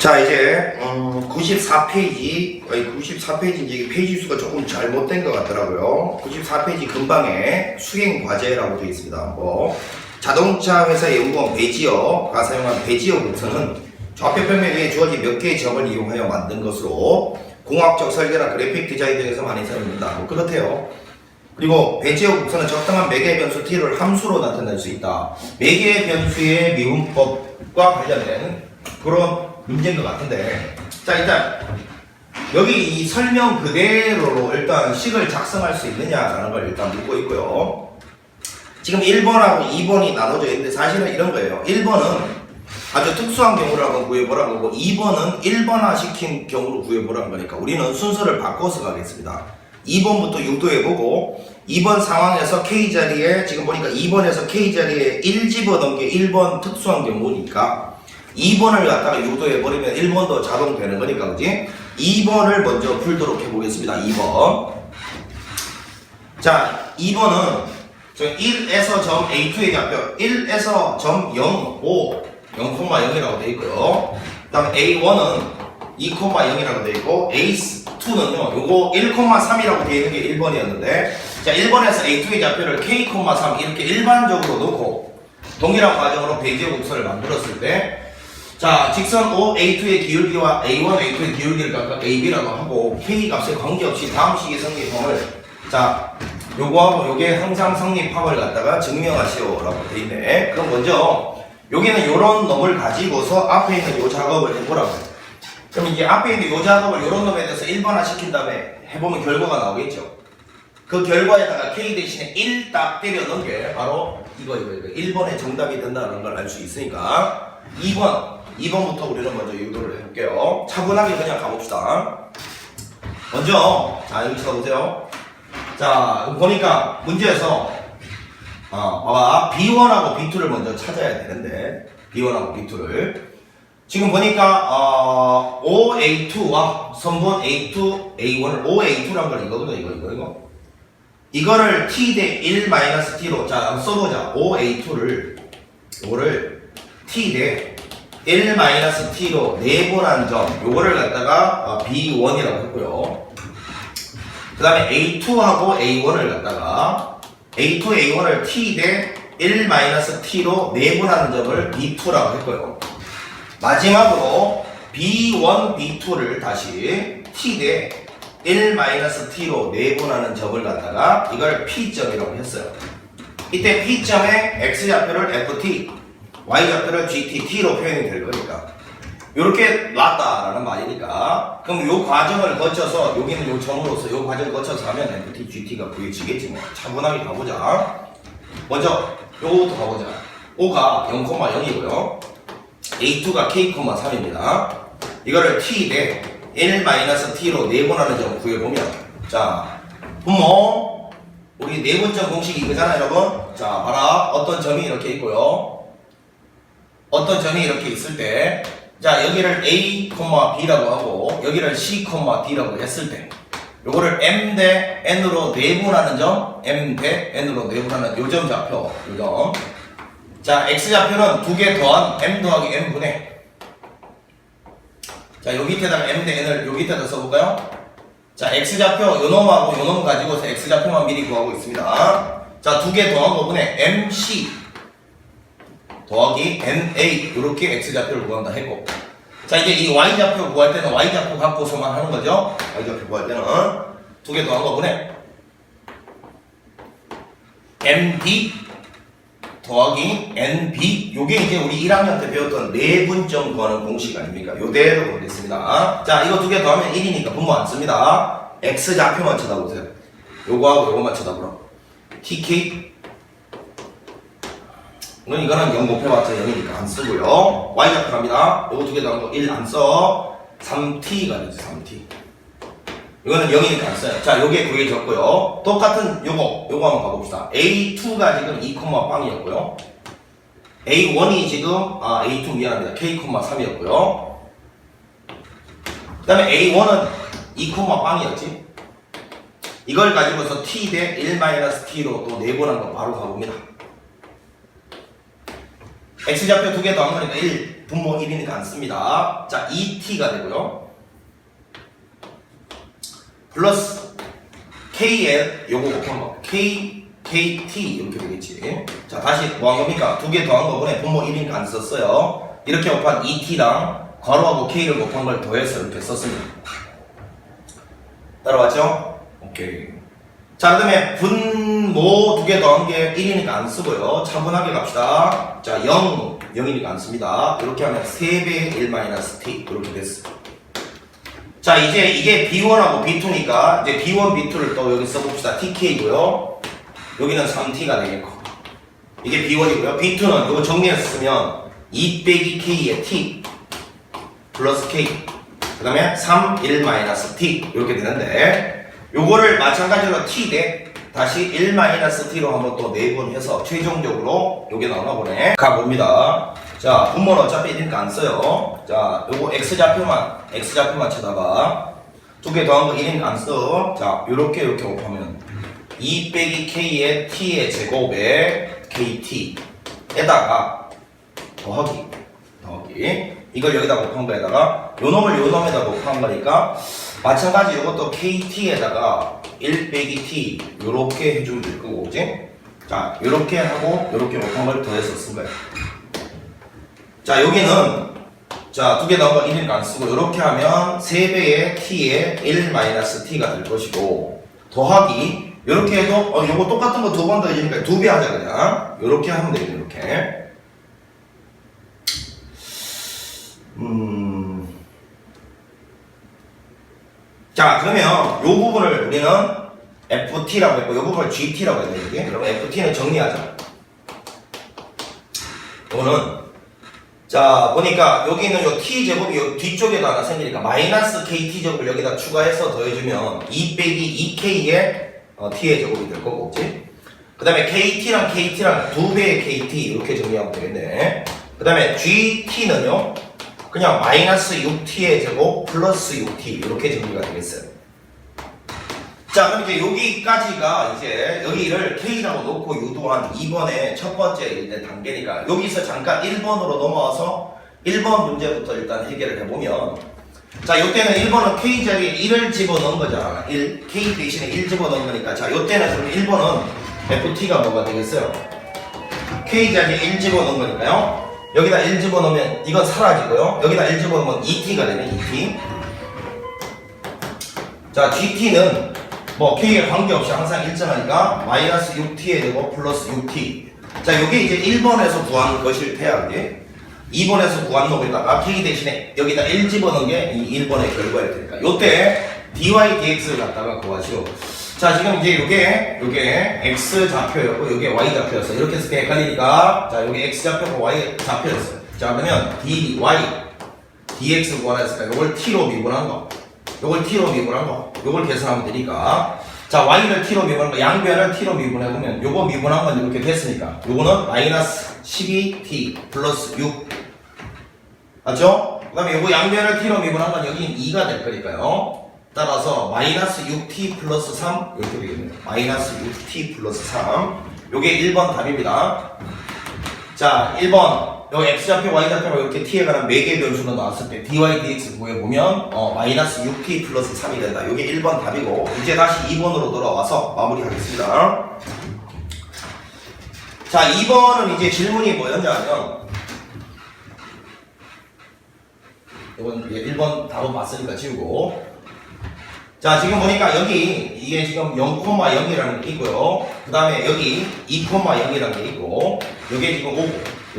자 이제 음, 94페이지 94페이지 이제 페이지 수가 조금 잘못된 것 같더라고요. 94페이지 근방에 수행 과제라고 되어 있습니다. 뭐 자동차 회사 연구원 배지어가 사용한 배지어 곡선은 좌표 평면 위에 주어진 몇 개의 점을 이용하여 만든 것으로 공학적 설계나 그래픽 디자인 등에서 많이 사용됩니다. 뭐 그렇대요. 그리고 배지어 곡선은 적당한 매개 변수 t를 함수로 나타낼 수 있다. 매개 변수의 미분법과 관련된 그런 문제인 것 같은데. 자 일단 여기 이 설명 그대로로 일단 식을 작성할 수 있느냐라는 걸 일단 묻고 있고요. 지금 1번하고 2번이 나눠져 있는데 사실은 이런 거예요. 1번은 아주 특수한 경우를 한번 구해보라는 거고 2번은 1번화 시킨 경우로 구해보라는 거니까 우리는 순서를 바꿔서 가겠습니다. 2번부터 유도해보고 2번 상황에서 K자리에 지금 보니까 2번에서 K자리에 1 집어넣은 게 1번 특수한 경우니까 2번을 갖다가 유도해버리면 1번도 자동 되는 거니까 그지? 2번을 먼저 풀도록 해보겠습니다. 2번. 자 2번은 저 1에서 점 A2의 좌표 1에서 점 0, 5 0,0이라고 되어 있고요. 그 다음에 A1은 2,0이라고 되어 있고 A2는요 요거 1,3이라고 되어 있는 게 1번이었는데 자 1번에서 A2의 좌표를 K,3 이렇게 일반적으로 놓고 동일한 과정으로 배지의 곡선을 만들었을 때 자, 직선 OA2의 기울기와 A1, A2의 기울기를 각각 AB라고 하고 K 값에 관계없이 다음 식의 성립함을 자, 요거하고 요게 항상 성립함을 갖다가 증명하시오라고 돼 있네. 그럼 먼저 여기는 요런 놈을 가지고서 앞에 있는 요 작업을 해보라고. 그럼 이제 앞에 있는 요 작업을 요런 놈에 대해서 1번화 시킨 다음에 해보면 결과가 나오겠죠. 그 결과에다가 K 대신에 1 딱 때려 넣은 게 바로 이거 이거 이거 1번의 정답이 된다는 걸 알 수 있으니까 2번 2번부터 우리는 먼저 유도를 해볼게요. 차분하게 그냥 가봅시다. 먼저 자 여기 쳐보세요. 자 보니까 문제에서 어, 봐봐. B1하고 B2를 먼저 찾아야 되는데 B1하고 B2를. 지금 보니까 어, OA2와 선분 A2, A1을 OA2란 걸 이거거든 이거 이거 이거. 이거를 t 대 1 마이너스 t로 자 한번 써보자. 5a2를. 요거를 t 대 1 마이너스 t로 내분한 점 요거를 갖다가 어, b1이라고 했고요. 그 다음에 a2하고 a1을 갖다가 a2, a1을 t 대1 마이너스 t로 내분하는 점을 b2라고 했고요. 마지막으로 b1, b2를 다시 t 대 1-t로 내분하는 점을 갖다가 이걸 P점이라고 했어요. 이때 P점의 X좌표를 FT, Y좌표를 GT, T로 표현이 될 거니까. 이렇게 놨다라는 말이니까. 그럼 요 과정을 거쳐서 여기는 요 점으로서 요 과정을 거쳐서 하면 FT, GT가 구해지겠지 뭐. 차분하게 가보자. 먼저 요거부터 가보자. 5가 0,0이고요. A2가 K,3입니다. 이거를 T 대 1-t로 내분하는 점 구해보면 자 분모 우리 내분점 공식이 이거잖아요 여러분. 자 봐라. 어떤 점이 이렇게 있고요 어떤 점이 이렇게 있을 때 자 여기를 A, B라고 하고 여기를 C, D라고 했을 때 요거를 M 대 N으로 내분하는 점 M 대 N으로 내분하는 요점 좌표 요점 자 X좌표는 두 개 더한 M 더하기 N분의 자, 여기 밑에다가 M 대 N을 여기 밑에다 써볼까요? 자, X좌표 요놈하고 요놈 가지고서 X좌표만 미리 구하고 있습니다. 자, 두 개 더한 거분에 MC 더하기 NA 이렇게 X좌표를 구한다 했고 자, 이제 이 Y좌표 구할 때는 Y좌표 갖고서만 하는 거죠. Y좌표 구할 때는 두 개 더한 거분에 MD 더하기 NB 요게 이제 우리 1학년 때 배웠던 내분점 구하는 공식 아닙니까? 요대로 보겠습니다. 자 이거 두 개 더하면 1이니까 분모 안 씁니다. X 좌표만 쳐다보세요. 요거하고 요거만 쳐다보라. TK 이건 이거는 0 곱해봤자 0이니까 안 쓰고요. Y 좌표 갑니다. 요거 두개거1안 써. 3T가 되죠 3T. 이거는 0이니까 안 써요. 자, 요게 구해졌고요. 똑같은 요거, 요거 한번 가봅시다. A2가 지금 2, 빵이었고요. A1이 지금, 아, A2 미안합니다. K, 3이었고요. 그 다음에 A1은 2, 빵이었지. 이걸 가지고서 T 대 1-T로 또 내분한 거 바로 가봅니다. X좌표 두 개 더한 거니까 1 분모 1이니까 안 씁니다. 자, 2t가 되고요. 플러스 k에 요거 곱한 거. k, kt 이렇게 되겠지. 자, 다시 뭐 한 겁니까? 두 개 더한 거보네. 분모 1이니까 안 썼어요. 이렇게 곱한 2t랑 괄호하고 k를 곱한 걸 더해서 이렇게 썼습니다. 따라왔죠? 오케이. 자, 그 다음에 분모 두 개 더한 게 1이니까 안 쓰고요. 차분하게 갑시다. 자, 0, 0이니까 안 씁니다. 이렇게 하면 3배의 1-t. 이렇게 됐어. 자, 이제 이게 B1하고 B2니까 이제 B1, B2를 또 여기 써봅시다. TK고요. 여기는 3T가 되겠고. 이게 B1이고요. B2는 이거 정리해서 쓰면 2 빼기 K의 T 플러스 K. 그 다음에 3, 1 마이너스 T. 이렇게 되는데 요거를 마찬가지로 T 대 다시 1 마이너스 T로 한번 또 내분해서 최종적으로 요게 나오나 보네. 가봅니다. 자, 분모는 어차피 1이니까 안 써요. 자, 요거 X좌표만, X좌표만 쳐다봐. 두개 더한 거 1이니까 안 써. 자, 요렇게 요렇게 곱하면 2 빼기 K의 T의 제곱에 KT에다가 더하기, 더하기. 이걸 여기다 곱한 거에다가 요 놈을 요 놈에다 곱한 거니까 마찬가지 요것도 KT에다가 1 빼기 T 요렇게 해주면 될 거고, 그지? 자, 요렇게 하고 요렇게 곱한 걸 더해서 쓴 거야. 자, 여기는 자, 두 개 나온 거 1이니까 안 쓰고 이렇게 하면 3배의 t에 1-t가 될 것이고 더하기 이렇게 해도 어, 요거 똑같은 거 두 번 더 해주니까 두 배 하자 그냥 이렇게 하면 되겠네 이렇게 자 그러면 요 부분을 우리는 ft라고 했고 요 부분을 gt라고 해야 되겠지 그러면 ft는 정리하자. 요거는 자 보니까 여기 있는 요 t 제곱이 요 뒤쪽에도 하나 생기니까 마이너스 kt 제곱을 여기다 추가해서 더해주면 2 빼기 2k의 어, t의 제곱이 될 거고 그치? 그 다음에 kt랑 kt랑 두 배의 kt 이렇게 정리하면 되겠네. 그 다음에 gt는요 그냥 마이너스 6t의 제곱 플러스 6t 이렇게 정리가 되겠어요. 자 그럼 이제 여기까지가 이제 여기를 K라고 놓고 유도한 2번의 첫 번째 단계니까 여기서 잠깐 1번으로 넘어와서 1번 문제부터 일단 해결을 해보면 자 요때는 1번은 K 자리에 1을 집어넣은 거잖아. 1 K 대신에 1 집어넣은 거니까. 자 요때는 그럼 1번은 FT가 뭐가 되겠어요? K 자리에 1 집어넣은 거니까요 여기다 1 집어넣으면 이건 사라지고요. 여기다 1 집어넣으면 2T가 되네 2T 자 GT는 뭐 K에 관계없이 항상 일정하니까 마이너스 6T에 되고 플러스 6T 자 요게 이제 1번에서 구한 것일 테야 그게. 2번에서 구한 놈에다가 K 대신에 여기다 1 집어넣은 게 이 1번의 결과일 테니까. 요때 dy dx를 갖다가 구하시오 자 지금 이제 요게 요게 x 좌표였고 요게 y 좌표였어 이렇게 해서 헷갈리니까 자 요게 x 좌표고 y 좌표였어요. 자 그러면 dy dx 구하라 했으니까 요걸 t로 미분한 거. 요걸 t로 미분한 거. 요걸 계산하면 되니까. 자 y를 t로 미분한 거 양변을 t로 미분해 보면 요거 미분한 건 이렇게 됐으니까. 요거는 마이너스 12t 플러스 6 맞죠? 그 다음에 요거 양변을 t로 미분한 건 여기 2가 될 거니까요 따라서 마이너스 6t 플러스 3 이렇게 되겠네요. 마이너스 6t 플러스 3 요게 1번 답입니다. 자 1번. 여기 x좌표 y좌표가 이렇게 t에 관한 4개 변수가 나왔을 때 dy dx 구해보면 어, 마이너스 6t 플러스 3이 된다. 요게 1번 답이고 이제 다시 2번으로 돌아와서 마무리하겠습니다. 자 2번은 이제 질문이 뭐였냐면 이건 이제 1번 답은 봤으니까 지우고 자 지금 보니까 여기 이게 지금 0,0이라는 게 있고요. 그 다음에 여기 2,0이라는 게 있고 여기 지금 5고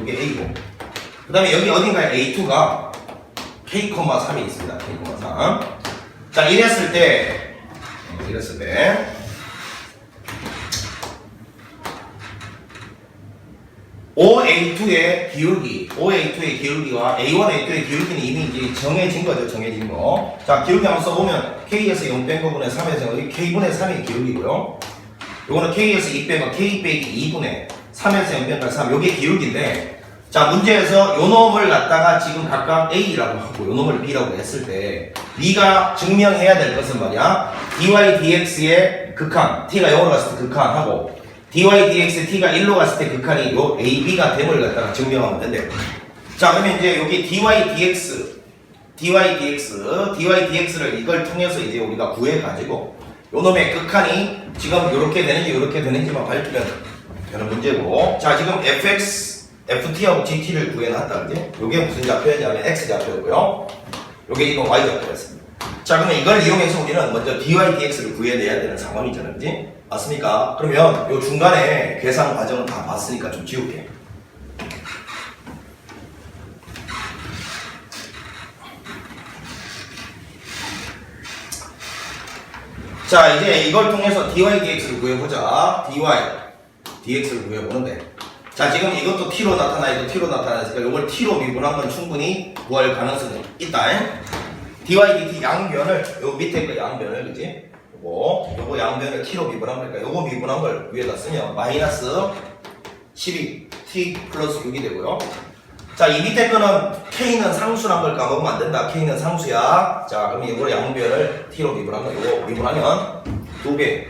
여기 A고. 그 다음에 여기 어딘가에 A2가 K,3이 있습니다. K,3 자 이랬을 때 어, 이랬을 때 OA2의 기울기, OA2의 기울기와 A1A2의 기울기는 이미 이제 정해진 거죠, 정해진 거. 자, 기울기 한번 써보면 K에서 0 뺀 거분의 3에서 여기 K분의 3이 기울기고요. 요거는 K에서 2뺀거 K 빼기 2분의 3에서 0 뺀 거 3, 요게 기울기인데 자, 문제에서 요 놈을 갖다가 지금 각각 A라고 하고 요 놈을 B라고 했을 때 네가 증명해야 될 것은 뭐냐? dy dx의 극한, t가 0으로 갔을 때 극한하고 dy dx t가 1로 갔을 때 극한이 요 a, b가 됨을 갖다가 증명하면 된대. 자, 그러면 이제 여기 dy dx, dy dx, dy dx를 이걸 통해서 이제 우리가 구해 가지고 요 놈의 극한이 지금 이렇게 되는지 이렇게 되는지만 밝히면 되는 문제고 자, 지금 fx, ft하고 gt를 구해놨다, 그지? 요게 무슨 좌표였냐면 x 좌표고요. 요게 이거 y 좌표였습니다. 자, 그러면 이걸 이용해서 우리는 먼저 dy dx를 구해내야 되는 상황이잖아요, 그지? 맞습니까? 그러면 요 중간에 계산 과정을 다 봤으니까 좀 지울게. 자 이제 이걸 통해서 dy dx를 구해보자. dy dx를 구해보는데. 자 지금 이것도 t로 나타나 이거 t로 나타나니까 이걸 t로 미분하면 충분히 구할 가능성이 있다. dy dt 양변을 요 밑에 거 양변을 그지 요거 요거 양변을 t로 미분한 거니까 요거 미분한 걸 위에다 쓰면 마이너스 12 t 플러스 6이 되고요 자, 이 밑에 거는 K는 상수란 걸 까먹으면 안 된다. K는 상수야. 자, 그럼 이거 양변을 T로 미분하면, 이거 미분하면 두 배.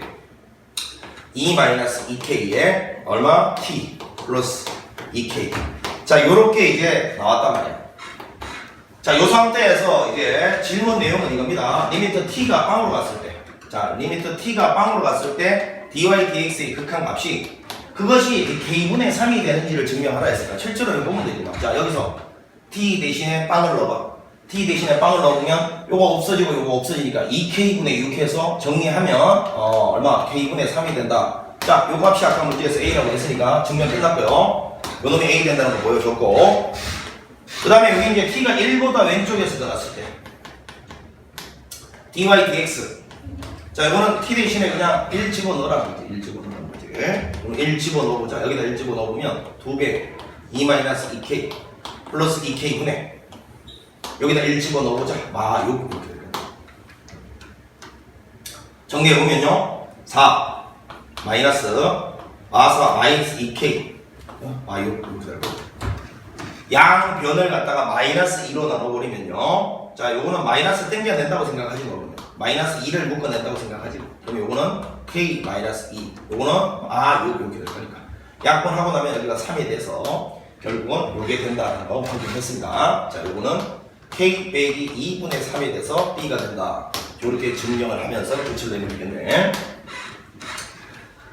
2 마이너스 2K에 얼마? T 플러스 2K. 자, 요렇게 이제 나왔단 말이야. 자, 요 상태에서 이제 질문 내용은 이겁니다. 리미트 T가 빵으로 갔을 때. 자, 리미트 T가 빵으로 갔을 때 dy dx의 극한 값이 그것이 k분의 3이 되는지를 증명하라 했으니까 실제로 이거 보면 되지 자 여기서 t 대신에 빵을 넣어봐. t 대신에 빵을 넣으면 요거 없어지고 요거 없어지니까 2k분의 6 해서 정리하면 어 얼마? k분의 3이 된다. 자 요거 값이 아까 문제에서 a라고 했으니까 증명 끝났고요. 요 놈이 a 된다는 거 보여줬고. 그 다음에 여기 이제 t가 1보다 왼쪽에서 들어갔을 때 dy dx 자 이거는 t 대신에 그냥 1 집어넣으라는 거지 1 집어넣으라는 거지. 그럼 1 집어넣어보자. 여기다 1 집어넣으면 2배 2-2k 플러스 2k 분의 여기다 1 집어넣어보자. 마 6 이렇게 정리해보면요. 4 마이너스 마4 마이너스 2k 마 6 이렇게 되고 양변을 갖다가 마이너스 2로 나눠버리면요. 자, 요거는 마이너스 땡겨야 된다고 말고요. 마이너스 2를 묶어낸다고 생각하지. 그럼 요거는 k 마이너스 2. 요거는 아, 요, 이렇게 될 거니까. 약분하고 나면 여기가 3이 돼서 결국은 요게 된다는 거 확인했습니다. 자, 요거는 k 빼기 2분의 3이 돼서 b가 된다. 요렇게 증명을 하면서 내면 되겠네.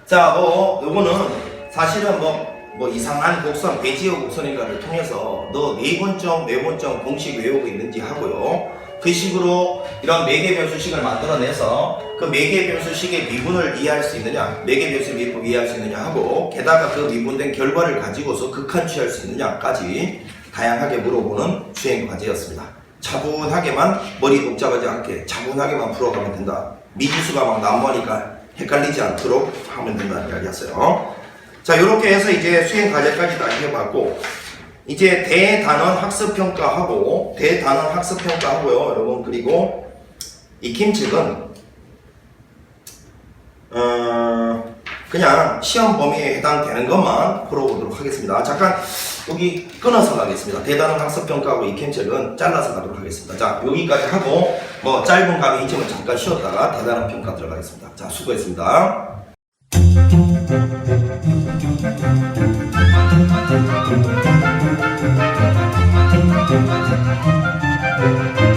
자, 뭐, 요거는 사실은 뭐, 뭐 이상한 곡선, 배지어 곡선인가를 통해서 너 네 번점, 네 번점 공식 외우고 있는지 하고요. 그 식으로 이런 매개 변수식을 만들어내서 그 매개 변수식의 미분을 이해할 수 있느냐, 매개 변수 미분 이해할 수 있느냐 하고 게다가 그 미분된 결과를 가지고서 극한 취할 수 있느냐까지 다양하게 물어보는 수행 과제였습니다. 차분하게만 머리 복잡하지 않게 차분하게만 풀어가면 된다. 미지수가 막 난무하니까 헷갈리지 않도록 하면 된다는 이야기였어요. 자, 이렇게 해서 이제 수행 과제까지 다 해봤고, 이제 대단원 학습평가하고, 대단원 학습평가하고요, 여러분. 그리고 익힘책은, 어, 그냥 시험 범위에 해당되는 것만 풀어보도록 하겠습니다. 잠깐, 여기 끊어서 가겠습니다. 대단원 학습평가하고 익힘책은 잘라서 가도록 하겠습니다. 자, 여기까지 하고, 뭐, 짧은 감이 이쯤을 잠깐 쉬었다가 대단원 평가 들어가겠습니다. 자, 수고했습니다. Música